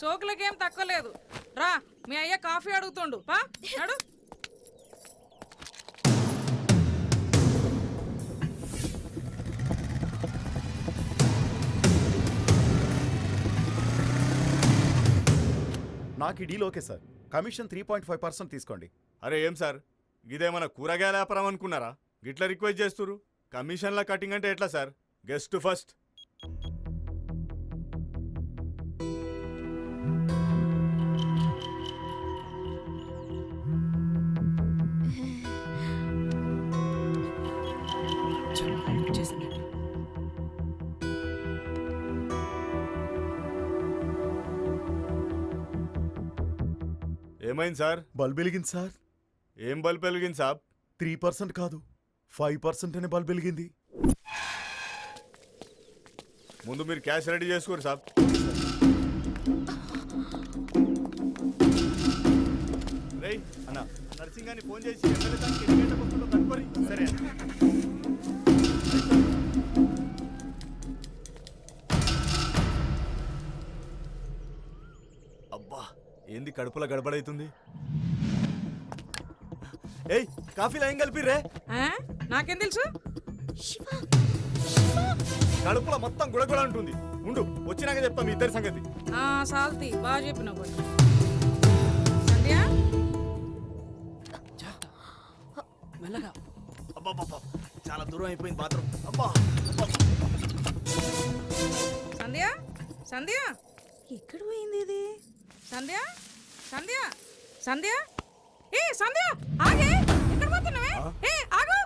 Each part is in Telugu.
సోకులకేం తక్కువ లేదు రా మీ అయ్య కాఫీ అడుగుతుండు. పా నడు. నాకు ఈ deal okay sir commission three point five percent తీసుకోండి. అరే ఏం సార్ ఇదేమన్నా కూరగాయల వ్యాపారం అనుకున్నారా? గిట్లా రిక్వెస్ట్ చేస్తురు కమిషన్ల కటింగ్ అంటే ఎట్లా సార్ గెస్ట్ ఫస్ట్ ఏమైంది సార్? బల్బ్ వెలిగింది సార్. ఏం బల్బ్ వెలిగింది సాబ్? త్రీ పర్సెంట్ కాదు ఫైవ్ పర్సెంట్ అనే బల్బ్ వెలిగింది. ముందు మీరు క్యాష్ రెడీ చేసుకోరు సాబ్. రేయ్ అన్న. నర్సింగ్ గారిని ఫోన్ చేసి ఎమ్మెల్యే దానికి సరే. ఏంది కడుపులో గడబడైతుంది? ఏయ్ కాఫీలో ఏం కలిపిర్రే? ఆ? నాకేం తెలుసు? కడుపులో మొత్తం గుడగుడ ఉంటుంది ఉండు వచ్చినాక చెప్తాం మీ ఇద్దరి సంగతి. ఆ సాల్తి బాగా చెప్పినావు కొంచెం సంధ్య? మెల్లగా. అబ్బబ్బబ్బా, చాలా దూరం అయిపోయింది బాత్రూమ్. అబ్బా అబ్బా. సంధ్య? సంధ్య? ఎక్కడ పోయింది ఇది? సంధ్య? సంధ్య? సంధ్య? ఏ సంధ్య! ఆగే! ఎక్కడ పోతున్నావే? ఏ ఆగు!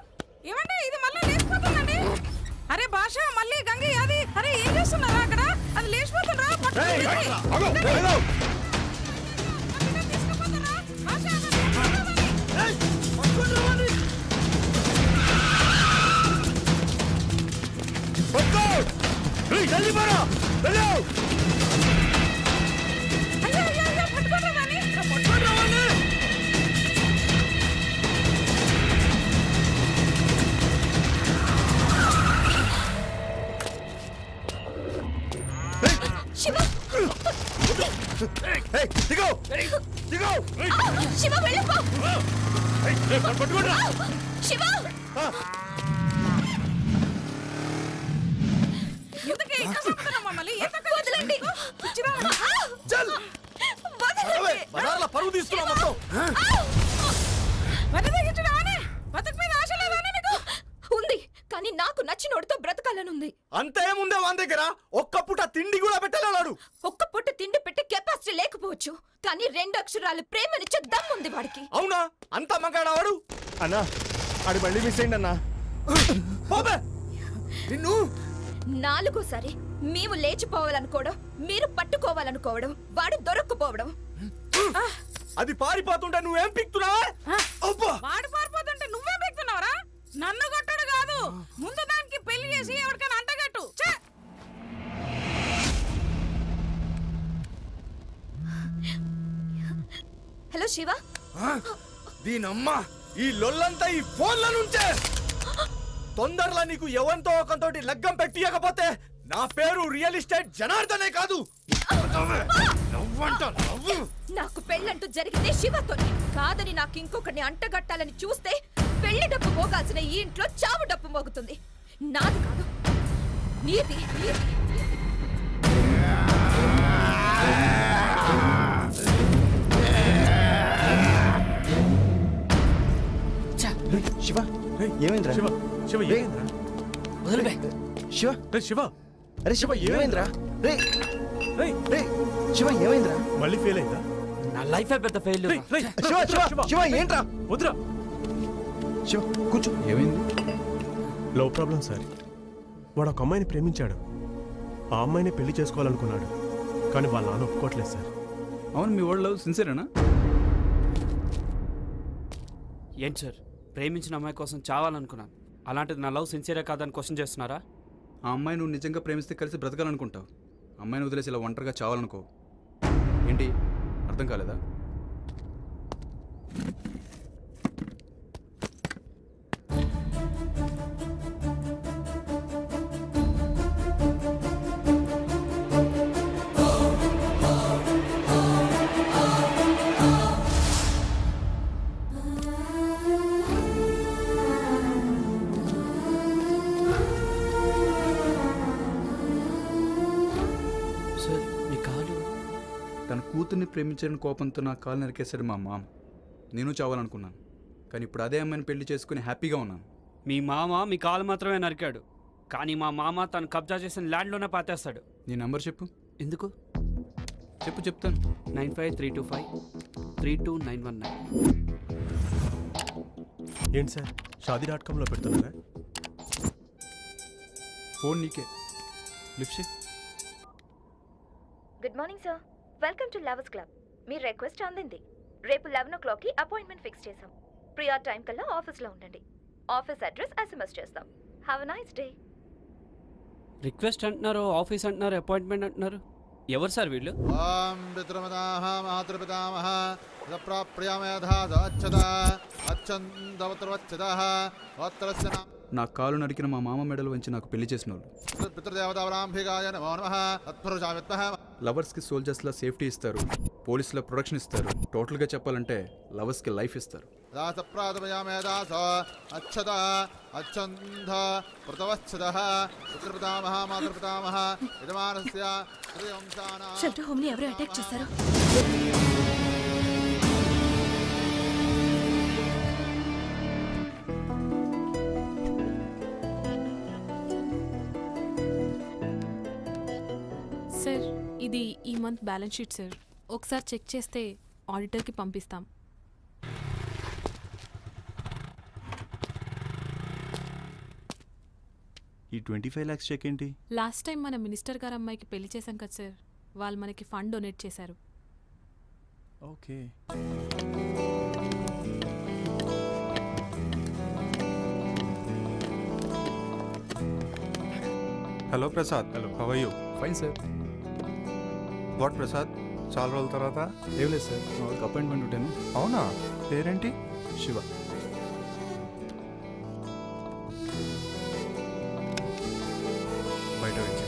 ఏమండి ఇది మళ్ళీ లేచిపోతుందండి. అరే భాష మళ్ళీ గంగి అది అరే ఏం చేస్తున్నారా అక్కడ? అది లేచిపోతుండ్రా పట్టుకోండి. పట్టుకోండి, శివ! ఎందుకే చంపుతున్నావు మమ్మల్ని? కష్టం వదలండి. చల్! వదలండి. పరువు తీస్తున్నావు మొత్తం వద్ద తగ్గించడానే? బతుకు మీద ఆశ లేదానే నీకు? ఉంది కానీ నాకు నచ్చినోడితో బ్రతకాలనుంది. అంత ఏముందే వాని దగ్గర? ఒక్క పూట తిండి కూడా పెట్టలేడు ఒక్క పొట్టు తిండి పెట్టే కెపాసిటీ లేకపోవచ్చు. కానీ రెండు అక్షరాలు ప్రేమనిచ్చే దమ్ముంది వాడికి. అవునా? అంత మగాడవాడు అన్నా ఆడి బండి మిస్ అయింది అన్నా పోబే! నిన్ను! నాలుగోసారి మేము లేచిపోవాలనుకోవడం మీరు పట్టుకోవాలనుకోవడం వాడు దొరక్కుపోవడం. అది పారిపోతుంటే నువ్వేం పిక్తున్నావా? అబ్బా! వాడు పారిపోతుంటే నువ్వే పెడుతున్నావురా నన్ను కొట్టడు కాదు ముందు దానికి పెళ్ళి చేసి ఎవరికైనా అంటగట్టు! హలో శివ. దీనమ్మ ఈ లొల్లంతా ఈ ఫోన్ల నుంచే. తొందరలో నీకు ఎవంతో ఒకంతోటి లగ్గం పెట్టియకపోతే నా పేరు రియల్ ఎస్టేట్ జనార్దనే కాదు. నాకు పెళ్ళంటూ జరిగితే శివతోనే. కాదని నాకు ఇంకొకరిని అంటగట్టాలని చూస్తే పెళ్ళి డప్పు మోగాల్సిన ఈ ఇంట్లో చావు డప్పు మోగుతుంది. నాది కాదు. నీది నీది. శివ. ఏమైందిరా? శివ శివ రే, ఏమైందిరా? శివ. రే శివ. అరే శివ ఏమైందిరా? రే రేయ్, రే శివ ఏమైందిరా? మళ్ళీ ఫెయిల్ అయిందా? నా లైఫ్ పెద్ద ఫెయిల్ శివ శివ. శివ ఏంట్రా? వద్దురా. శివ కూర్చో. ఏమైంది? లో ప్రాబ్లం సార్ వాడు ఒక అమ్మాయిని ప్రేమించాడు. ఆ అమ్మాయిని పెళ్ళి చేసుకోవాలనుకున్నాడు. కానీ వాళ్ళ నాన్న ఒప్పుకోవట్లేదు సార్ అవును మీ వాళ్ళు సిన్సియరేనా? ఏంటి సార్ ప్రేమించిన అమ్మాయి కోసం చావాలనుకున్నాను. అలాంటిది నా లవ్ సిన్సియరే కాదని క్వశ్చన్ చేస్తున్నారా? ఆ అమ్మాయి నువ్వు నిజంగా ప్రేమిస్తే కలిసి బ్రతకాలనుకుంటావు. అమ్మాయిని వదిలేసి ఇలా ఒంటరిగా చావాలనుకో. ఏంటి? అర్థం కాలేదా? తన కూతుర్ని ప్రేమించని కోపంతో నా కాలు నరికేశాడు మా మామ. నేను చావాలనుకున్నాను. కానీ ఇప్పుడు అదే అమ్మాయిని పెళ్ళి చేసుకుని హ్యాపీగా ఉన్నాను. మీ మామ మీ కాలు మాత్రమే నరికాడు. కానీ మా మామ తను కబ్జా చేసిన ల్యాండ్లోనే పాతేస్తాడు. నీ నంబర్ చెప్పు. ఎందుకు? చెప్పు చెప్తాను. Nine five three two five three two nine one nine. ఏంటి సార్? షాదీ డాట్ కామ్లో పెడుతున్నారా? ఫోన్ నీకే. Lift good morning sir. Welcome to lovers club me request అందింది. రేపు లెవెన్ ఓ క్లాక్కి అపాయింట్మెంట్ ఫిక్స్ చేసాం ప్రియా టైం కల్లా ఆఫీస్లో ఉండండి. ఆఫీస్ అడ్రస్ ఎస్ఎంఎస్ చేస్తాం. Have a nice day request అంటున్నారు ఆఫీస్ అంటున్నారు అపాయింట్మెంట్ అంటున్నారు. ఎవరు సార్ వీళ్ళు? ఓం పితృమదాహ మాతృపితామహ నా కాలు నరికిన మా మామ మెడలు వంచి నాకు పెళ్ళి చేసిన వాళ్ళు పితృదేవతావరాంభికాయ నమో నమః తత్పురుషా విద్మహ లవర్స్కి సోల్జర్స్లా సేఫ్టీ ఇస్తారు పోలీసుల ప్రొడక్షన్ ఇస్తారు టోటల్గా చెప్పాలంటే లవర్స్కి లైఫ్ ఇస్తారు. షెల్టర్ ఎవరు అటాక్ చేశారు? ఇది ఈ మంత్ బ్యాలెన్స్ షీట్ సార్ ఒకసారి చెక్ చేస్తే ఆడిటర్కి పంపిస్తాం. ఈ ట్వంటీ ఫైవ్ ల్యాక్స్ చెక్ ఏంటి? లాస్ట్ టైం మన మినిస్టర్ గారు అమ్మాయికి పెళ్ళి చేశాం కదా సార్ వాళ్ళు మనకి ఫండ్ డొనేట్ చేశారు. Okay. Hello Prasad hello how you fine sir what Prasad చాలా రోజుల తర్వాత? ఏం లేదు సార్ ఒక అపాయింట్మెంట్ ఉంటాను. అవునా? పేరేంటి? శివ. బయట వచ్చి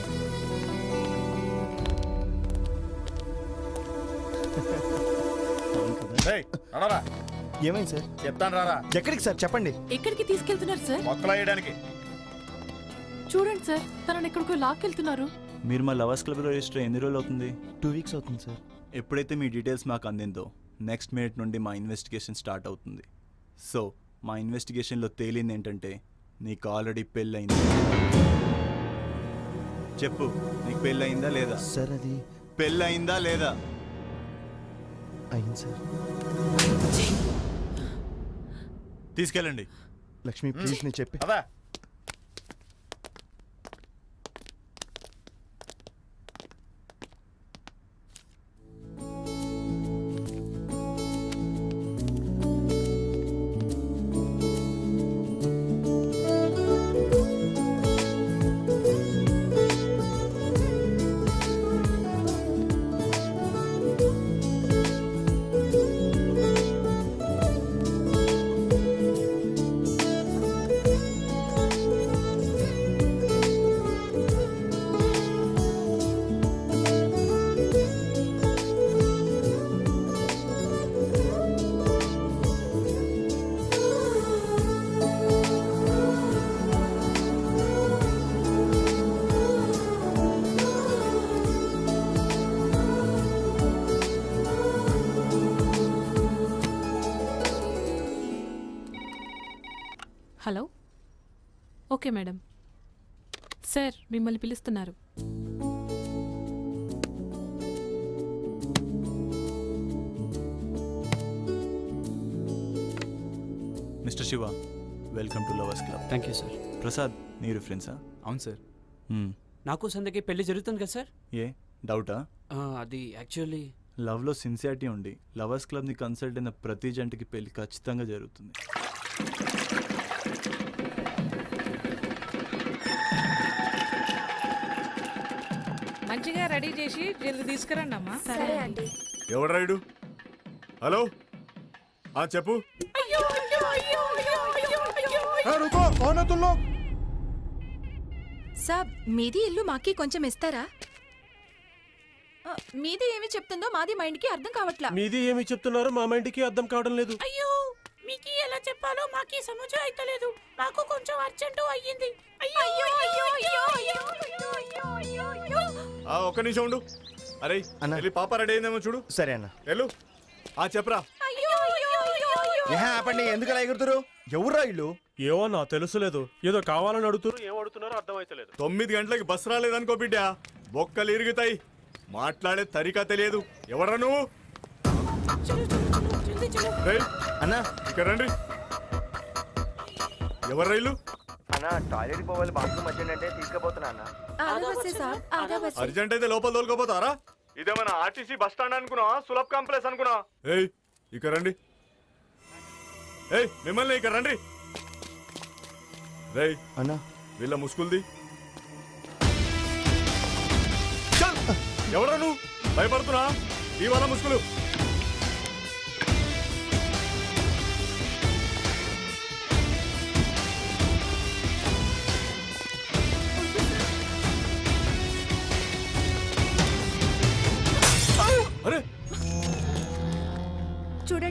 ఏమైంది సార్? చెప్తాను రారా. ఎక్కడికి సార్? చెప్పండి. ఎక్కడికి తీసుకెళ్తున్నారు సార్? మొక్కలు వేయడానికి. చూడండి సార్ తనని ఎక్కడికో లాక్కెళ్తున్నారు. మీరు మా లవర్స్ క్లబ్లో రిజిస్టర్ ఎన్ని రోజులు అవుతుంది? టూ వీక్స్ అవుతుంది సార్ ఎప్పుడైతే మీ డీటెయిల్స్ మాకు అందిందో నెక్స్ట్ మినిట్ నుండి మా ఇన్వెస్టిగేషన్ స్టార్ట్ అవుతుంది. సో మా ఇన్వెస్టిగేషన్లో తేలింది ఏంటంటే నీకు ఆల్రెడీ పెళ్ళయింది. చెప్పు నీకు పెళ్ళయిందా లేదా? సార్ అది పెళ్ళయిందా లేదా? అయింది సార్ తీసుకెళ్ళండి. లక్ష్మి ప్లీజ్ నేను చెప్పి అదా ఓకే మేడం. సార్ మిమ్మల్ని పిలుస్తున్నారు. Mister Shiva welcome to lovers club. Thank you sir Prasad మీరు ఫ్రెండ్సా? అవును సార్. నాకు సందకి పెళ్ళి జరుగుతుంది కదా సార్? ఏ డౌటా? ఆ, అది యాక్చువల్లీ లవ్లో సిన్సియారిటీ ఉండి లవర్స్ క్లబ్ని కన్సల్ట్ అయిన ప్రతి జంటకి పెళ్ళి ఖచ్చితంగా జరుగుతుంది. రెడీ చేసి జల్ది తీసుకురండి అమ్మా. సరే అండి. ఎవడు రైడు హలో? ఆ చెప్పు. సాబ్ మీది ఇల్లు మాకి కొంచెం ఇస్తారా? ఆ, మీది ఏమి చెప్తుందో మాది మైండ్కి అర్థం కావట్లా. మీది ఏమి చెప్తున్నారో? మా మైండ్కి అర్థం కావడం లేదు. అయ్యో మీకు ఎలా చెప్పాలో మాకి సమస్య అయితలేదు. నాకు కొంచెం అర్జెంటు అయ్యింది. అయ్యో అయ్యో అయ్యో అయ్యో అయ్యో. ఒక్క నిమిషం ఉండు. అరే అన్న. వెళ్ళి పాప రెడీ అయిందేమో చూడు. సరే అన్న. వెళ్ళు. ఆ చెప్పరా. అయ్యో అయ్యో అయ్యో అయ్యో ఏహే ఆపండి ఎందుకు అలా ఎగురుతురు? ఎవర్రా ఇల్లు ఏవో నా తెలుసులేదు. ఏదో కావాలని అడుగుతారు. ఏం అడుగుతున్నారో అర్థమైతలేదు. తొమ్మిది గంటలకి బస్సు రాలేదనుకో బిడ్డ. బొక్కలు ఇరుగుతాయి. మాట్లాడే తరికా తెలియదు. ఎవరా నువ్వు? రేయ్, అన్న. ఇక్కడ రండి. ఎవరు రైలు అన్న టాయిలెట్ పోవాలి బాత్రూమ్ అర్జెంట్ అంటే తీసుకుపోతున్నా అన్న. అర్జెంట్ అయితే లోపల తోలుకోపోతారా? ఇదేమన్నా ఆర్టీసీ బస్ స్టాండ్ అనుకున్నా సులభ్ కాంప్లెక్స్ అనుకున్నా ఏయ్ ఇక్కడ రండి. ఏయ్ మిమ్మల్ని ఇక్కడ రండి. రేయ్ అన్న. వీళ్ళ ముసుగుల్ది. చల్! ఎవరా నువ్వు? భయపడుతున్నా? ఈ వాళ్ళ ముసుగులు.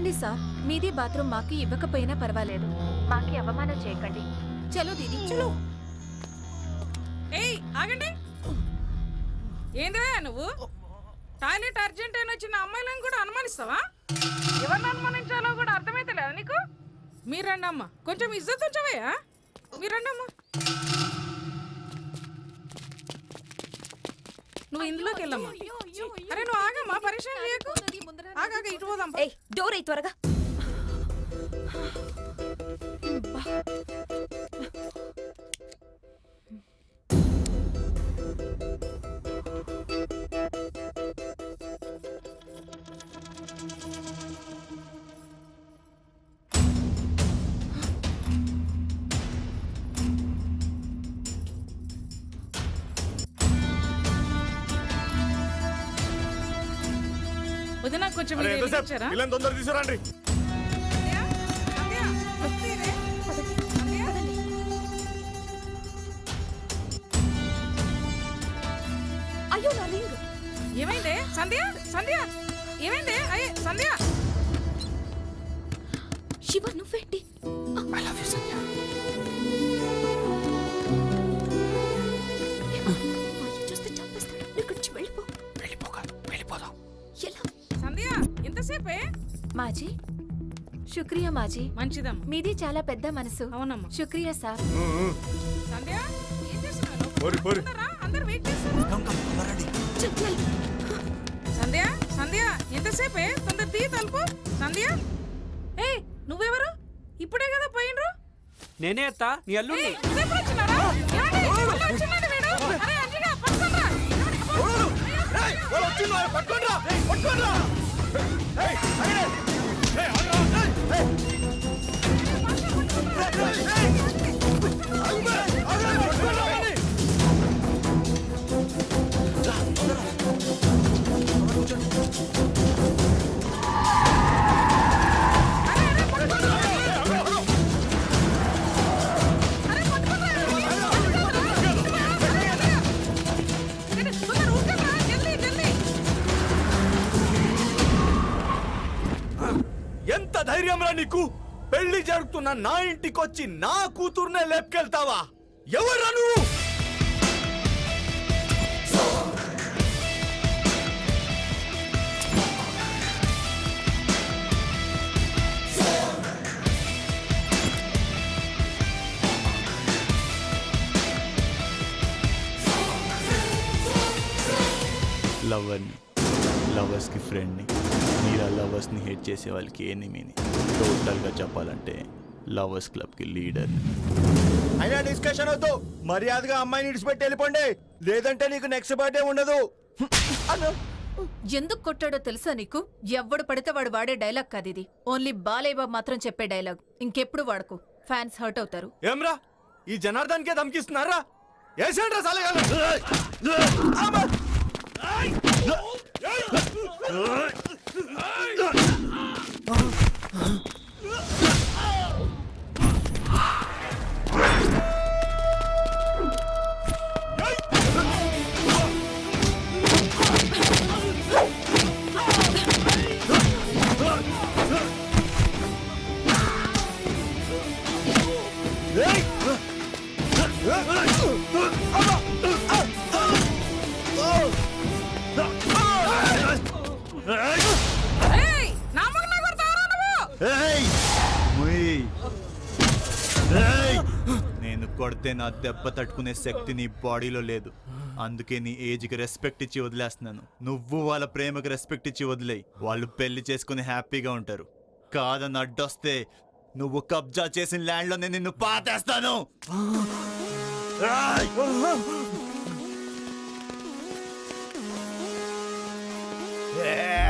చూడండి సార్ మీది బాత్రూమ్ మాకి ఇవ్వకపోయినా పర్వాలేదు. మాకి అవమానం చేయకండి. చలో దీది. చలో. ఏయ్ ఆగండి. ఏందివే నువ్వు? టాయిలెట్ అర్జెంట్ అయిన వచ్చిన అమ్మాయిలను కూడా అనుమానిస్తావా? ఎవరిని అనుమానించాలో కూడా అర్థమైతలేదా నీకు? మీరండి అమ్మ కొంచెం ఇజ్జత్ ఉంచవే ఆ? మీరండి అమ్మ నువ్వు ఇందులోకి వెళ్ళమ్మా. అరే నువ్వు ఆగమ్మా. పరిశ్రమ చేయకు. ఆగాక ఇటు పోదాం. ఏయ్ డోర్ అయ్యి త్వరగా వదినా కొంచెం ఎంతసేపు? ఇచ్చారా తొందర తీసుకురండి? అయ్యో నా రింగ్. ఏమైంది? సంధ్య? సంధ్య? ఏమైంది? అయ్యే సంధ్య? శివ నువ్వేంటి? I love you Sandhya. ఎంతసేపే మాజీ? శుక్రియా మాజీ. మంచిదమ్మా. మీది చాలా పెద్ద మనసు. అవునమ్మా. శుక్రియా సార్. సంధ్య ఏం చేస్తున్నారు? పోరి పోరి. అందరా? అందరు వెయిట్ చేస్తున్నారు. చల్ సంధ్య సంధ్య ఎంతసేపే? తొందర తీ తలుపు. సంధ్య. ఏ నువ్వెవరు? ఇప్పుడే కదా పోయినరు నేనే ఎత్తా నీ అల్లుండి ఎప్పుడు Hey! నీకు పెళ్ళి జరుగుతున్న నా ఇంటికొచ్చి నా కూతుర్నే లేపుకెళ్తావా? ఎవరు నువ్వు చేసే వాళ్ళకి ఎనిమిని టోటల్గా చెప్పాలంటే లవర్స్ క్లబ్కి లీడర్ని అయినా డిస్కషన్ వద్దు. మర్యాదగా అమ్మాయిని ఇడిచిపెట్టి వెళ్ళిపోండి. లేదంటే నీకు నెక్స్ట్ బర్త్డే ఉండదు. అన్న ఎందుకు కొట్టాడో తెలుసా నీకు? ఎవ్వడు పడితే వాడు వాడే డైలాగ్ కాదు ఇది. ఓన్లీ బాలయ్య బాబు మాత్రం చెప్పే డైలాగ్. ఇంకెప్పుడు వాడకు. ఫ్యాన్స్ హర్ట్ అవుతారు. ఏమ్రా? ఈ జనార్దన్ కే ధమ్కిస్తున్నారా ఏసేంట్రా సాలగాలు ఏయ్! Oh. నేను నా దెబ్బ తట్టుకునే శక్తి నీ బాడీలో లేదు. అందుకే నీ ఏజ్కి రెస్పెక్ట్ ఇచ్చి వదిలేస్తున్నాను. నువ్వు వాళ్ళ ప్రేమకి రెస్పెక్ట్ ఇచ్చి వదిలేయి. వాళ్ళు పెళ్ళి చేసుకుని హ్యాపీగా ఉంటారు. కాదని అడ్డొస్తే నువ్వు కబ్జా చేసిన ల్యాండ్లో నేను నిన్ను పాతేస్తాను. Yeah!